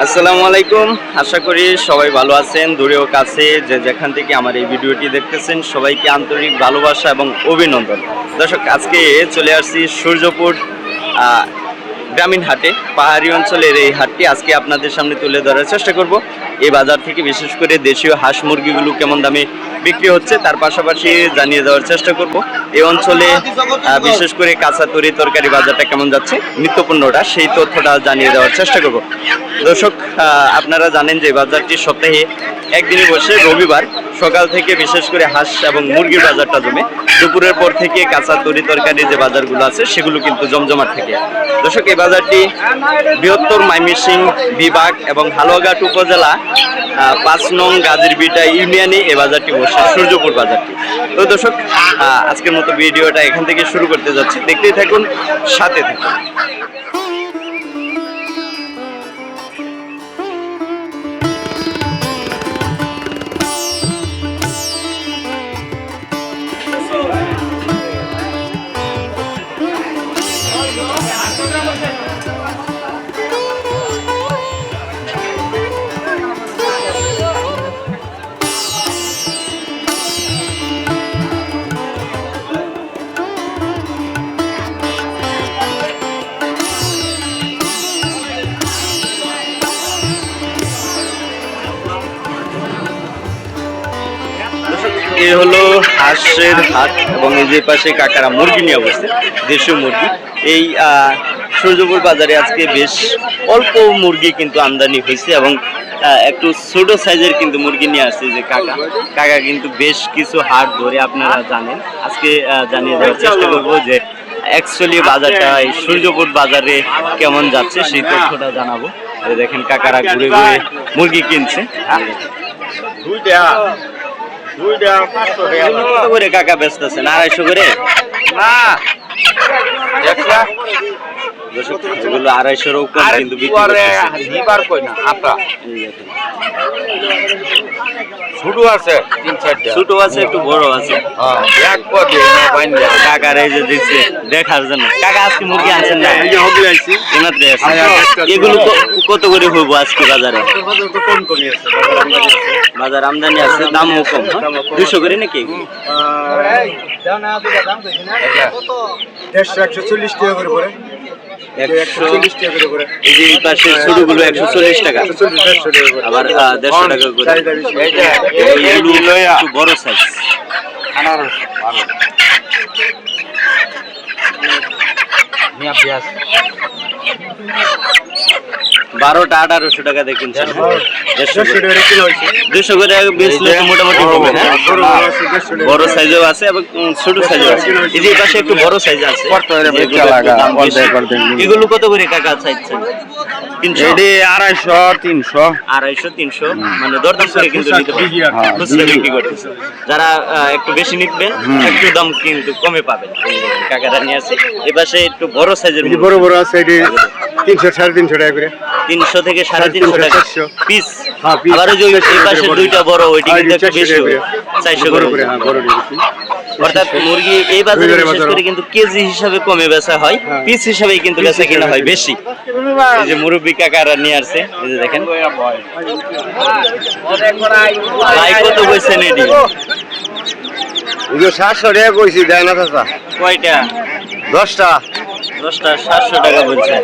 আসসালামু আলাইকুম। আশা করি সবাই ভালো আছেন দূরেও কাছে যে যেখান থেকে আমার এই ভিডিওটি দেখতেছেন, সবাইকে আন্তরিক ভালোবাসা এবং অভিনন্দন। দর্শক, আজকে চলে আসছি সূর্যপুর গ্রামীণ হাটে, পাহাড়ি অঞ্চলের এই হাটটি। আজকে আপনাদের সামনে তুলে ধরার চেষ্টা করব। এই বাজার থেকে বিশেষ করে দেশীয় হাঁস মুরগিগুলো কেমন দামে বিক্রি হচ্ছে, তার পাশাপাশি জানিয়ে দেওয়ার চেষ্টা করব। এই অঞ্চলে বিশেষ করে কাঁচা তরি তরকারি বাজারটা কেমন যাচ্ছে, নিত্যপণ্যটা, সেই তথ্যটা জানিয়ে দেওয়ার চেষ্টা করব। দর্শক আপনারা জানেন যে বাজারটি সপ্তাহে একদিনই বসে রবিবার সকাল থেকে বিশেষ করে হাঁস এবং মুরগির বাজারটা জমে। দুপুরের পর থেকে কাঁচা তরি তরকারি যে বাজারগুলো আছে, সেগুলো কিন্তু জমজমাট থাকে। দর্শক, এই বাজারটি বৃহত্তর মাইমিসিং বিভাগ এবং হালুয়াঘাট উপজেলা পাঁচ নং গাজীরবিটা ইউনিয়নে এই বাজারটি বসে। সূর্যপুর বাজারটি। তো দর্শক আজকের মতো ভিডিওটা এখান থেকে শুরু করতে যাচ্ছি। দেখতেই থাকুন, সাথে থাকুন। এ হলো হাঁসের হাট এবং এই যে পাশে কাকারা মুরগি নিয়ে অবস্থিত দেশীয় মুরগি। এই সূর্যপুর বাজারে আজকে বেশ অল্প মুরগি কিন্তু আমদানি হয়েছে এবং একটু ছোট সাইজের কিন্তু মুরগি নিয়ে আসছে যে কাকা। কাকা কিন্তু বেশ কিছু হাট ধরে আপনারা জানেন। আজকে জানিয়ে দেওয়ার চেষ্টা করব যে অ্যাকচুয়ালি বাজারটা এই সূর্যপুর বাজারে কেমন যাচ্ছে সেই তথ্যটা জানাব। দেখেন কাকারা ঘুরে ঘুরে মুরগি কিনছে। দুইটা দুইটা পাঁচশো টাকা কত করে কাকা ব্যস্ত আছেন আড়াইশো করে? না। এগুলো আড়াইশোরও কম আর কিন্তু বিক্রি পরে করতেছে। নিবার কই না আপা এই ছোট আছে তিন চারটা। ছোট আছে একটু বড় আছে। হ্যাঁ এক পদে কাকার এই যে দেখছে দেখার জন্য। কাকা আজকে মুরগি আনছেন না? এগুলো কত করে হইব আজকে বাজারে? তো কম কমই আছে বাজার আমদানি আছে। দামও কম দুশো করে নাকি? দেড়শো একশো চল্লিশ টাকা করে পড়ে। এই যে পাশে ছোটগুলো একশো চল্লিশ টাকা। বড় সাইজ আনারস। ভালো বারোটা আঠারোশো টাকা দিয়ে কিনছেন। টাকা দুশো করে। বেচলে মোটামুটি হবে হ্যাঁ? বড় টাকা। বড় সাইজও আছে এবং ছোট সাইজও আছে। এই যে পাশে একটু বড় সাইজ আছে। এগুলো কত করে কাকা চাইছেন? এটি আড়াইশো তিনশো। আড়াইশো তিনশো। মানে দরদাম করে কিন্তু নিতে পারবেন। হ্যাঁ, বিক্রি করতেছে যারা একটু বেশি নিবেন একটু দাম কিন্তু কমে পাবেন। কাকারা নিয়ে আছে এ পাশে একটু বড় সাইজের বড় বড় আছে এটি তিনশো সাড়ে তিনশো টাকা করে। তিনশো থেকে সাড়ে তিনশো টাকা পিস হ্যাঁ, আবার ওই যে ওই পাশে দুইটা বড় ওইটি কিন্তু একটু বেশি টাকা হবে। করে। চারশো করে। করে হ্যাঁ অর্থাৎ মুরগি এই বাজারে বিশেষ করে কিন্তু কেজি হিসাবে কমে বেচা হয়। হ্যাঁ। পিস হিসাবেই কিন্তু বেচা কিনা হয়। বেশি। এই যে মুরব্বী কাকারা নিয়ে আসছে। এই যে দেখেন। ভাই কত কইছেন এটি? সাতশো টাকা কইছি দেয় না চাচা। কয়টা? দশটা। দশটা সাতশো টাকা বলছেন।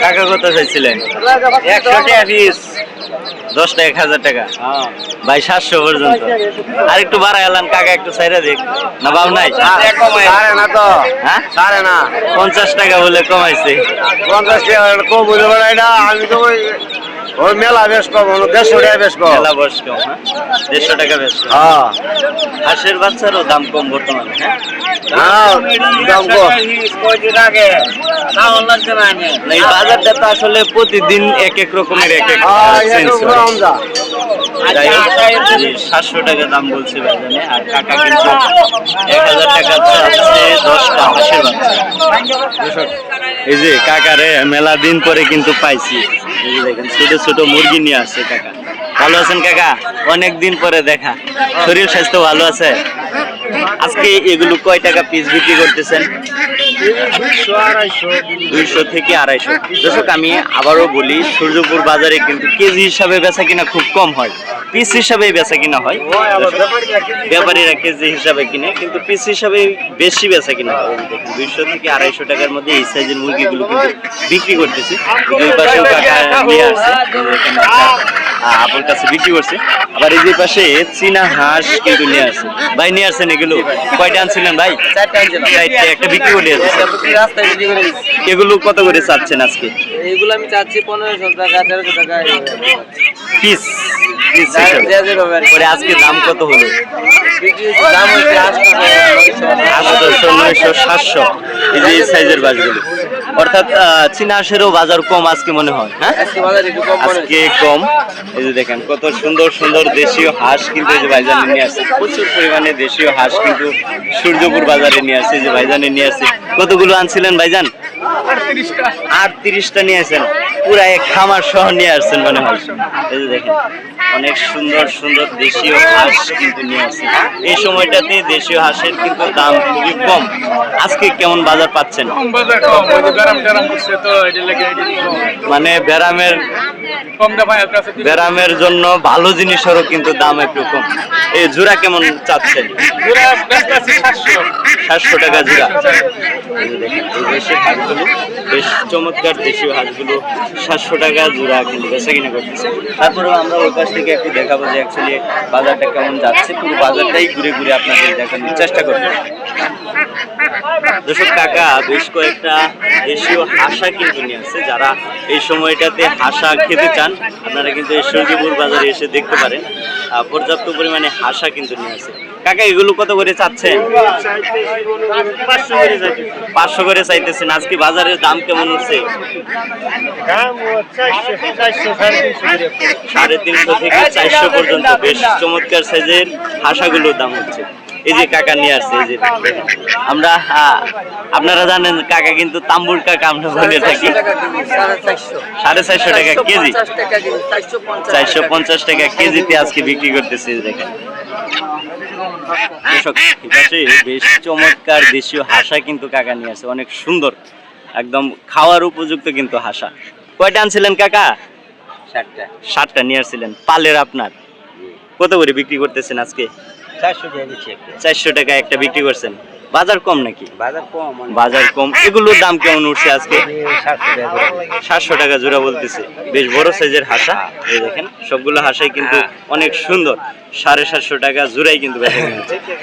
কাকা কত চাইছিলেন? একশো টাকা পিস দশটা এক হাজার টাকা? ভাই সাতশো পর্যন্ত। আর একটু বাড়া এলাম কাকা একটু সাইডে দেখ না বাবু নাই। সাড়ে না তো। হ্যাঁ? সাড়ে না। পঞ্চাশ টাকা বলে কমাইছে। পঞ্চাশ টাকা কম না আমি তো ওই মেলা বেশ কম হলো দেড়শো টাকা বেশ কম। মেলা বয়স কম হ্যাঁ? দেড়শো টাকা বেশ কম। হ্যাঁ। হাঁসের বাচ্চারও দাম কম বর্তমানে হ্যাঁ? হ্যাঁ দাম কম। এই বাজারটা তো আসলে প্রতিদিন এক এক রকমের এক এক হ্যাঁ সাতশো টাকা দাম বলছে বাজারে আর কাকা কিন্তু এক হাজার টাকা দশটা হাঁসের বাচ্চা। এই যে কাকারে মেলা দিন পরে কিন্তু পাইছি। দেখেন, ছোট ছোট মুরগি নিয়ে আসছে কাকা। ভালো আছেন কাকা? অনেক দিন পরে দেখা। শরীর স্বাস্থ্য ভালো আছে? আজকে এগুলো কয় টাকা পিস বিক্রি করতেছেন? দুইশো থেকে আড়াইশো। দর্শক, আমি আবারও বলি, সূর্যপুর বাজারে কিন্তু কেজি হিসাবে বেচা কিনা খুব কম হয়। পিস হিসাবে বেচা কিনা হয়। ব্যাপারীরা কেজি হিসাবে কিনে, কিন্তু পিস হিসাবে বেশি বেচা কিনা হয়। দুইশো থেকে আড়াইশো টাকার মধ্যে এই সাইজের মুরগিগুলো কিন্তু বিক্রি করতেছে। দুই পাশেও কাকা নিয়ে আসছে। আপুর কাছে বিক্রি করছে। আবার এই যে পাশে চীনা হাঁস কিন্তু নিয়ে আসছে ভাই নিয়ে আসছেন এগুলো। কয়টা আনছিলেন ভাই? চারটা একটা বিক্রি করে। এগুলো কত করে চাচ্ছেন আজকে? এগুলো আমি চাচ্ছি পনেরোশো টাকা তেরোশো টাকা পিস। আজকে দাম কত হলো সাতশো অর্থাৎ চীনা হাঁসেরও বাজার কম আজকে মনে হয় হ্যাঁ? কত সুন্দর সুন্দর দেশীয় হাঁস কিন্তু এই যে ভাইজানে নিয়ে আসছে। প্রচুর পরিমাণে দেশীয় হাঁস কিন্তু সূর্যপুর বাজারে নিয়ে আসছে যে ভাইজানে নিয়ে আসছে। কতগুলো আনছিলেন ভাইজান? আটত্রিশটা। নিয়ে আসছেন। পুরা এক খামার সহ নিয়ে আসছেন মনে হয়। এই যে দেখেন অনেক সুন্দর সুন্দর দেশীয় হাঁস কিন্তু নিয়ে আসছে। এই সময়টাতে দেশীয় হাঁসের কিন্তু দাম খুবই কম। আজকে কেমন বাজার পাচ্ছেন। মানে ব্যারামের কাছে ব্যারামের জন্য ভালো জিনিসেরও কিন্তু দাম একটু কম। এই জোড়া কেমন চাচ্ছেন? আছে সাতশো। টাকা জোড়া হাঁসগুলো বেশ চমৎকার দেশীয় হাঁসগুলো সাতশো টাকা জোড়া কিন্তু বেচা কিনা করতেছে। তারপরেও আমরা ওই পাশ থেকে একটু দেখাবো যে অ্যাকচুয়ালি বাজারটা কেমন যাচ্ছে। পুরো বাজারটাই ঘুরে ঘুরে আপনাদের দেখানোর চেষ্টা করব। দর্শক কাকা বেশ কয়েকটা দেশীয় হাসা কিন্তু নিয়ে আসছে। যারা এই সময়টাতে হাসা খেতে চান, আপনারা কিন্তু সূর্যপুর বাজারে এসে দেখতে পারেন। পর্যাপ্ত পরিমাণে হাসা কিন্তু নিয়ে আসছে কাকা, এগুলো কত করে চাচ্ছেন? পাঁচশো করে চাইতেছেন। আজকে বাজারের দাম কেমন উঠছে সাড়ে তিনশো থেকে চারশো পর্যন্ত। বেশ চমৎকার সাইজের হাঁসাগুলোর দাম হচ্ছে। এই যে কাকা নিয়ে আসছে এই যে আমরা আপনারা জানেন কাকা কিন্তু তাম্বুর কাকা আমরা বলে থাকি। সাড়ে চারশো টাকা কেজি। চারশো পঞ্চাশ টাকা। কেজিতে আজকে বিক্রি করতেছে দেখেন। বেশ চমৎকার দেশীয় হাসা কিন্তু কাকা নিয়ে আসছে। অনেক সুন্দর একদম খাওয়ার উপযুক্ত কিন্তু হাসা। কয়টা আনছিলেন কাকা? ষাটটা। সাতটা নিয়ে আসছিলেন। পালের আপনার। কত করে বিক্রি করতেছেন আজকে? চারশো টাকা একটা। চারশো টাকা একটা বিক্রি করছেন। বাজার কম নাকি? বাজার কম বাজার কম। এগুলোর দাম কেমন উঠছে আজকে? সাতশো টাকা জোড়া। বলতেছে। বেশ বড় সাইজের হাসা। এই দেখেন সবগুলো হাসাই কিন্তু অনেক সুন্দর। সাড়ে সাতশো টাকা জোড়াই কিন্তু।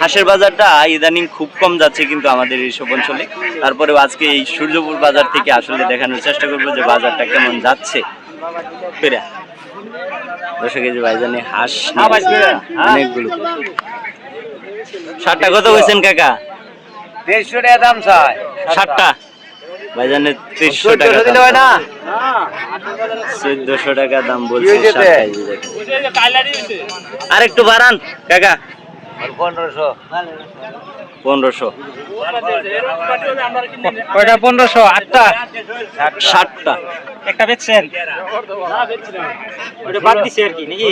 হাঁসের বাজারটা ইদানিং খুব কম যাচ্ছে কিন্তু আমাদের এইসব অঞ্চলে। তারপরেও আজকে এই সূর্যপুর বাজার থেকে আসলে দেখানোর চেষ্টা করব যে বাজারটা কেমন যাচ্ছে। এই যে হাঁস অনেকগুলো। ষাটটা কত কইছেন কাকা? দেড়শো টাকা দাম চাই। ষাটটা? ভাইজানের তিনশো টাকা দিলে হয় না? চোদ্দশো টাকা দাম বলছে। আর একটু বাড়ান। কাকা পনেরোশো। পনেরোশো। কয়টা? পনেরোশো? আটটা? ষাটটা একটা বেচছেন? ওটা বাদ দিছে আর কি নাকি?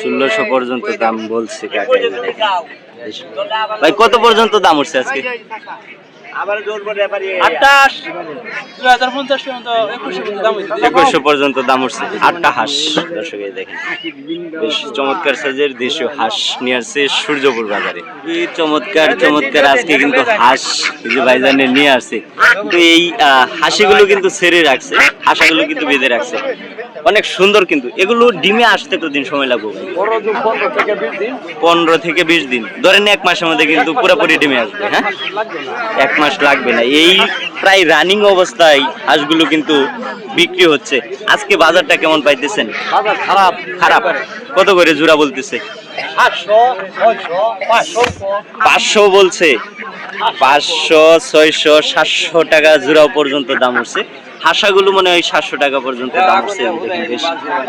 ষোলোশো পর্যন্ত দাম বলছে। ভাই কত পর্যন্ত দাম উঠছে আজকে? একুশশো পর্যন্ত দাম হয়েছে একুশশো পর্যন্ত দাম উঠছে। আটটা হাঁস দর্শক এই দেখেন। বেশ চমৎকার সাইজের দেশীয় হাঁস নিয়ে আসছে সূর্যপুর বাজারে। এই চমৎকার চমৎকার আজকে কিন্তু হাঁস যে ভাইজানে নিয়ে আসছে। কিন্তু এই আহ, কিন্তু ছেড়ে রাখছে হাঁসাগুলো কিন্তু বেঁধে রাখছে। অনেক সুন্দর কিন্তু। এগুলো ডিমে আসতে তো দিন সময় লাগবে পনেরো থেকে বিশ দিন। ধরেন এক মাসের মধ্যে কিন্তু পুরোপুরি ডিমে আসবে হ্যাঁ? এক মাস লাগবে না। এই প্রায় রানিং অবস্থায় হাঁসগুলো কিন্তু বিক্রি হচ্ছে। আজকে বাজারটা কেমন পাইতেছেন? বাজার খারাপ। খারাপ। কত করে জোড়া বলতেছে? পাঁচশো বলছে। পাঁচশো ছয়শো সাতশো টাকা জোড়া পর্যন্ত দাম উঠছে হাঁসাগুলো মনে হয় সাতশো টাকা পর্যন্ত দাম উঠছে বেশ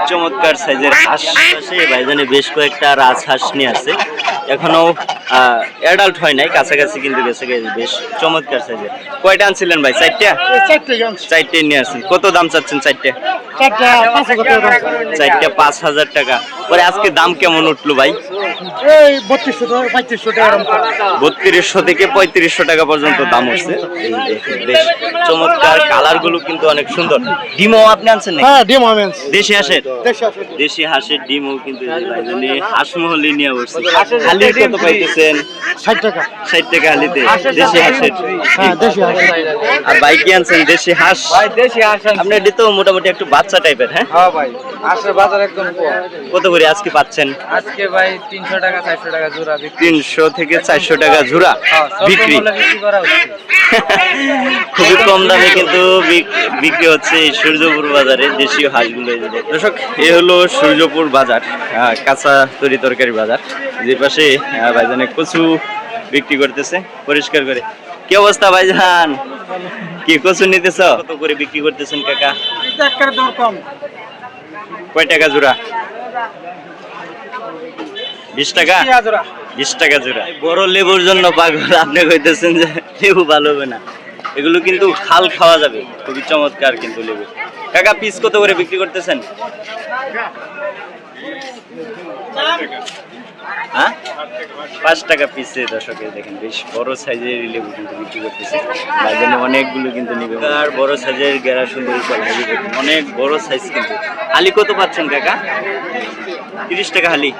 চমৎকার সাইজের হাঁস আছে। ভাইজানে বেশ কয়েকটা রাজহাঁস নিয়ে আছে। এখনও অ্যাডাল্ট হয় নাই কাছাকাছি কিন্তু গেছে বেশ চমৎকার সাইজের কয়টা আনছিলেন ভাই? চারটা? চারটে নিয়ে আসছেন। কত দাম চাচ্ছেন চারটে? চারটা পাঁচ হাজার টাকা পরে আজকে দাম কেমন উঠল ভাই? এই বত্রিশশো। থেকে পঁয়ত্রিশশো টাকা পর্যন্ত দাম উঠছে বেশ চমৎকার। কালারগুলো কিন্তু অনেক সুন্দর। ডিমও আপনি আনছেন নাকি? হ্যাঁ ডিম আমেন্স দেশি হাঁসের? দেশি হাঁসের। ডিমও কিন্তু এই যে হাঁস মহলে নিয়ে বসছে। হালির কত পাইতেছেন? ষাট টাকা। ষাট টাকা হালিতে। দেশি হাঁসের। হ্যাঁ দেশি আছে আর ভাই কি আনছেন? দেশি হাঁস? ভাই দেশি আসেন আপনার এটি তো মোটামুটি একটু বাচ্চা টাইপের হ্যাঁ? হ্যাঁ ভাই আসলে বাজার একদম কত করে আজকে পাচ্ছেন? আজকে ভাই তিনশো টাকা চারশো টাকা জোড়া বিক্রি। তিনশো থেকে চারশো টাকা ঝুরা হ্যাঁ, বিক্রি। মূল্যে বিক্রি খুবই কম দামে কিন্তু বিক- বিক্রি হচ্ছে এই সূর্যপুর বাজারে দেশীয় হাঁসগুলো এই যে। দেখুন। দর্শক এ হলো সূর্যপুর বাজার কাঁচা তরি তরকারি বাজার। যে পাশে আহ, ভাইজানে কচু বিক্রি করতেছে পরিষ্কার করে। কি অবস্থা ভাইজান? কি কচু নিতেছ? কত করে বিক্রি করতেছেন কাকা? কয় টাকা জোড়া? বিশ টাকা? বিশ টাকা জোড়া। বড় লেবুর জন্য পাগল আপনি কইতেছেন যে লেবু ভালো হবে না। এগুলো কিন্তু খাল খাওয়া যাবে খুবই চমৎকার কিন্তু লেবু। কাকা পিস কত করে বিক্রি করতেছেন? হ্যাঁ? পাঁচ টাকা পিসে দর্শকের দেখেন, বেশ বড় সাইজের লেবু কিন্তু বিক্রি করতেছে। বাজারে অনেকগুলো কিন্তু নিবে। আর বড় সাইজের গেরা সুন্দরী অনেক বড় সাইজ কিন্তু। হালি কত পাচ্ছেন কাকা? তিরিশ টাকা হালি।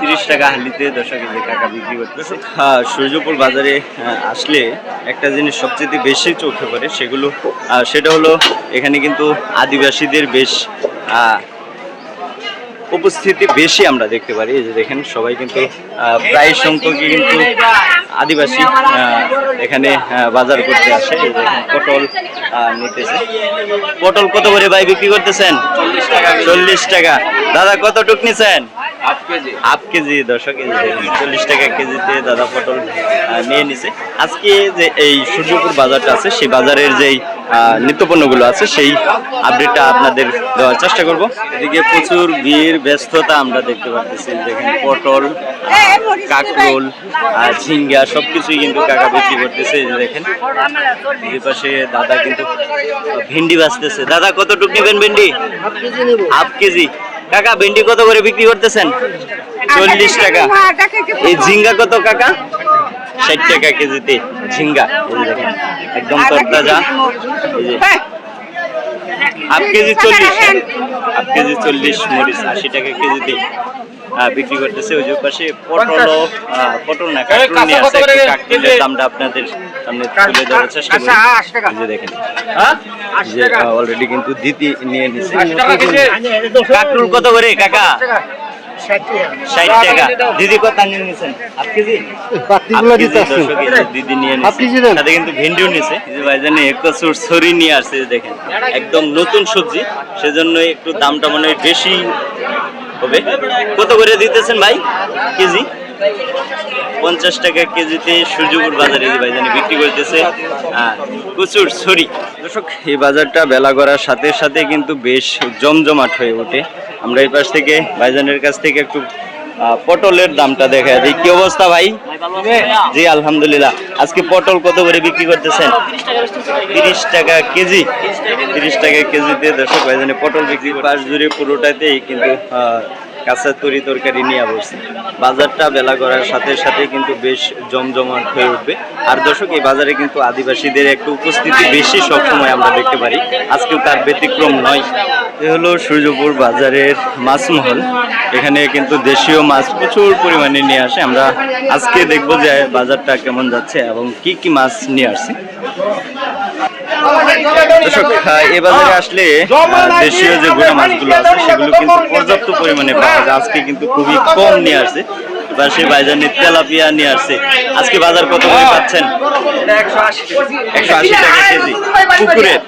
তিরিশ টাকা হালিতে দশকে যে কাকা বিক্রি করতেছে। হ্যাঁ সূর্যপুর বাজারে আসলে একটা জিনিস সবচেয়ে বেশি চোখে পড়ে সেগুলো সেটা হলো এখানে কিন্তু আদিবাসীদের বেশ উপস্থিতি বেশি আমরা দেখতে পারি। যে দেখেন, সবাই কিন্তু প্রায় সংখ্যকই কিন্তু আদিবাসী এখানে বাজার করতে আসে। পটল নিতেছে। পটল কত করে ভাই বিক্রি করতেছেন? চল্লিশ টাকা। দাদা, কত টুক নিছেন? Half kg. দর্শক, এই চল্লিশ টাকা কেজিতে দাদা পটল নিয়ে নিছে। আজকে যে এই সূর্যপুর বাজারটা আছে, সেই বাজারের যেই নিত্যপণ্যগুলো আছে সেই আপডেটটা আপনাদের দেওয়ার চেষ্টা করব। এদিকে প্রচুর ভিড় ব্যস্ততা আমরা দেখতে পাচ্ছি দেখেন পটল কাকরোল আর ঝিঙ্গা সবকিছুই কিন্তু কাকা বিক্রি করতেছে এই যে দেখেন। এই পাশে দাদা কিন্তু ভেন্ডি বাঁচতেছে। দাদা কতটুকু নেবেন ভেন্ডি? হাফ কেজি কাকা ভেন্ডি কত করে বিক্রি করতেছেন? চল্লিশ টাকা। এই ঝিঙ্গা কত কাকা? ষাট টাকা কেজিতে ঝিঙ্গা। একদম তরতাজা। হাফ কেজি চল্লিশ। হাফ কেজি চল্লিশ মরিচ আশি টাকা কেজিতে বিক্রি করতেছে। ওই যে পাশে পটল পটল না কাকরুল নিয়ে আসে দামটা আপনাদের সামনে তুলে দেওয়ার চেষ্টা করি। এই যে দেখেন। অলরেডি কিন্তু দিদি নিয়ে নিছে। কাকরুল কত করে কাকা? ষাট টাকা। দিদি কত নিয়ে নিছেন? Half kg? বাকিগুলো দিতে আসছেন। দর্শক এই যে দিদি নিয়ে হাফ নিছে। কেজি সাথে কিন্তু ভেন্ডিও নিছে। এই যে ভাইজানে একচুর ছড়ি নিয়ে আসছে দেখেন। একদম নতুন সবজি। সেজন্য একটু দামটা মনে হয় বেশি হবে। কত করে দিতেছেন ভাই কেজি? পঞ্চাশ টাকা কেজিতে সূর্যপুর বাজারে এই যে ভাইজানি বিক্রি করতেছে। হ্যাঁ, প্রচুর ছড়ি। দর্শক এই বাজারটা বেলা করার সাথে সাথে কিন্তু বেশ জমজমাট হয়ে ওঠে। আমরা এই পাশ থেকে ভাইজানের কাছ থেকে একটু পটলের দামটা দেখা দিই। কি অবস্থা ভাই? জি আলহামদুলিল্লাহ। আজকে পটল কত করে বিক্রি করতেছেন? তিরিশ টাকা কেজি? তিরিশ টাকা কেজিতে দর্শক ভাইজানে পটল বিক্রি করে পাশ জুড়ে পুরোটাতেই কিন্তু কাঁচা তরি তরকারি নিয়ে বসছে বাজারটা বেলা করার সাথে সাথে কিন্তু বেশ জমজমাট হয়ে উঠবে। আর দর্শক, এই বাজারে কিন্তু আদিবাসীদের একটু উপস্থিতি বেশি সবসময় আমরা দেখতে পারি। আজকেও তার ব্যতিক্রম নয়। এ হলো সূর্যপুর বাজারের মাছমহল। এখানে কিন্তু দেশীয় মাছ প্রচুর পরিমাণে নিয়ে আসে। আমরা আজকে দেখব যে বাজারটা কেমন যাচ্ছে এবং কি কি মাছ নিয়ে আসছে দর্শক এ বাজারে আসলে দেশীয় যে গুড়া মাছগুলো আছে, সেগুলো কিন্তু পর্যাপ্ত পরিমাণে পাওয়া যায়। আজকে কিন্তু খুবই কম নিয়ে আসছে। এবার সে বাইজানি তেলাপিয়া নিয়ে আসছে। আজকে বাজার কত পাচ্ছেন? একশো আশি টাকা। কেজি। পুকুরের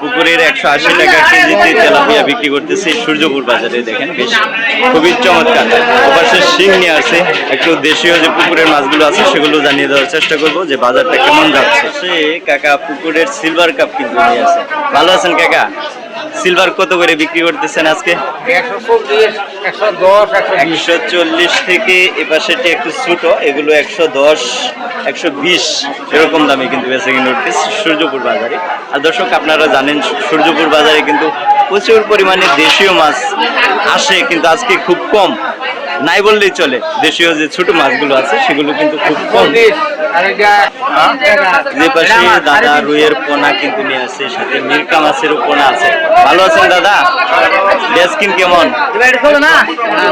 পুকুরের একশো আশি টাকা কেজিতে তেলাপিয়া বিক্রি করতেছে সূর্যপুর বাজারে দেখেন বেশ খুবই চমৎকার। অবশ্যই শিং নিয়ে আসে একটু দেশীয় যে পুকুরের মাছগুলো আছে সেগুলো জানিয়ে দেওয়ার চেষ্টা করব যে বাজারটা কেমন যাচ্ছে। সে কাকা পুকুরের সিলভার কাপ কিন্তু নিয়ে আসে ভালো আছেন কাকা? সিলভার কত করে বিক্রি করতেছেন আজকে? একশো চল্লিশ থেকে এপাশেটি একটু ছোট, এগুলো একশো দশ, একশো বিশ, এরকম দামে কিন্তু বেঁচে কিনে উঠতেছে সূর্যপুর বাজারে। আর দর্শক, আপনারা জানেন সূর্যপুর বাজারে কিন্তু প্রচুর পরিমাণে দেশীয় মাছ আসে, কিন্তু আজকে খুব কম। নাই বললেই চলে। দেশীয় যে ছোট মাছগুলো আছে, সেগুলো কিন্তু খুব কম। যে পাশে দাদা রুইয়ের পোনা কিন্তু নিয়ে আসছে, সাথে মিরকা মাছেরও পোনা আছে। ভালো আছেন দাদা? ডেস্কিন কেমন?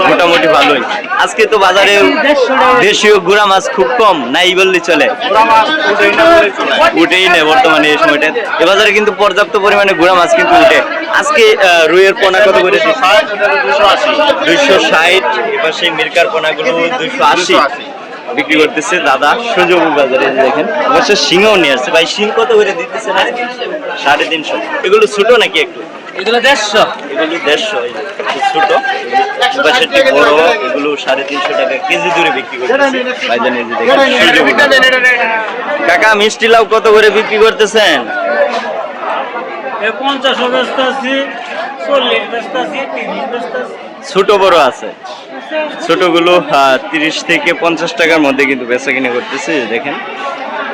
মোটামুটি ভালোই। আজকে তো বাজারে দেশীয় গুড়া মাছ খুব কম, নাই বললে চলে। উঠেই নেই বর্তমানে এই সময়টা এ বাজারে কিন্তু পর্যাপ্ত পরিমাণে গুড়া মাছ কিন্তু উঠে। আজকে রুইয়ের পোনা কত করে দুইশো ষাট এবার সেই মিরকার পোনাগুলো দুইশো আশি বিক্রি করতেছে দাদা সুযোগ বাজারে দেখেন অবশ্য সিংও নিয়ে আসছে ভাই সিং কত করে দিতেছে না সাড়ে তিনশো এগুলো ছোট নাকি একটু এগুলো দেড়শো এগুলো দেড়শো এই যে, একটু ছোট পাশেরটি বড় এগুলো সাড়ে তিনশো টাকা কেজি দূরে বিক্রি করতেছে ভাইজান এই যে দেখেন সূর্যমুখী। কাকা মিষ্টি লাউ কত করে বিক্রি করতেছেন পঞ্চাশ ব্যস্ত আছি, চল্লিশ ব্যস্ত আছি, তিরিশ ব্যস্ত ছোট বড় আছে। ছোটগুলো তিরিশ থেকে পঞ্চাশ টাকার মধ্যে কিন্তু বেচা কিনে করতেছে দেখেন।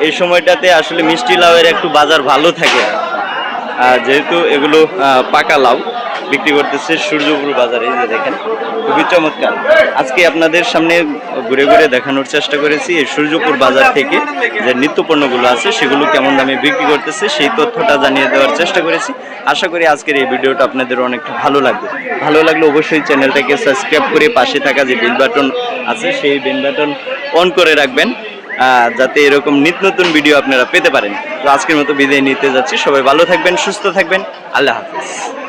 এই সময়টাতে আসলে মিষ্টি লাউয়ের একটু বাজার ভালো থাকে। যেহেতু এগুলো পাকা লাউ বিক্রি করতেছে সূর্যপুর বাজারে যে দেখেন, খুবই চমৎকার। আজকে আপনাদের সামনে ঘুরে ঘুরে দেখানোর চেষ্টা করেছি এই সূর্যপুর বাজার থেকে যে নিত্য পণ্যগুলো আছে, সেগুলো কেমন দামে বিক্রি করতেছে, সেই তথ্যটা জানিয়ে দেওয়ার চেষ্টা করেছি। আশা করি আজকের এই ভিডিওটা আপনাদের অনেকটা ভালো লাগবে। ভালো লাগলে অবশ্যই চ্যানেলটাকে সাবস্ক্রাইব করে পাশে থাকা যে বেল বাটন আছে, সেই বেল বাটন অন করে রাখবেন যাতে এরকম নিত্য নতুন ভিডিও আপনারা পেতে পারেন। তো আজকের মতো বিদায় নিতে যাচ্ছি। সবাই ভালো থাকবেন, সুস্থ থাকবেন। আল্লাহ হাফিজ।